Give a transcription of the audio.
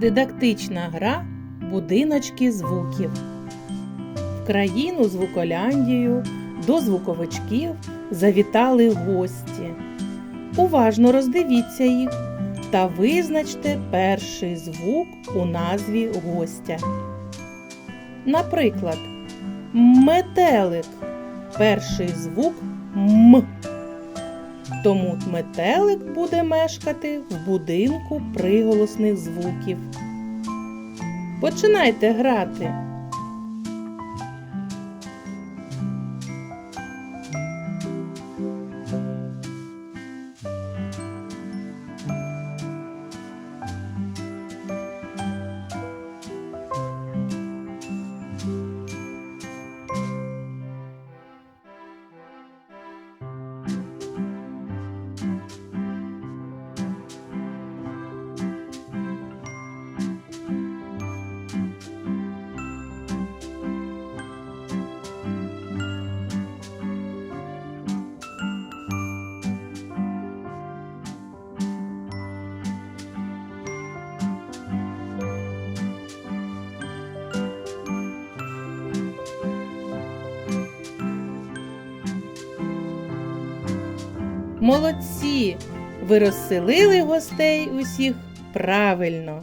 Дидактична гра Будиночки звуків. В країну звуколяндію до звуковичків завітали гості. Уважно роздивіться їх та визначте перший звук у назві гостя. Наприклад, метелик. Перший звук М. Тому метелик буде мешкати в будинку приголосних звуків. Починайте грати. Молодці! Ви розселили гостей усіх правильно.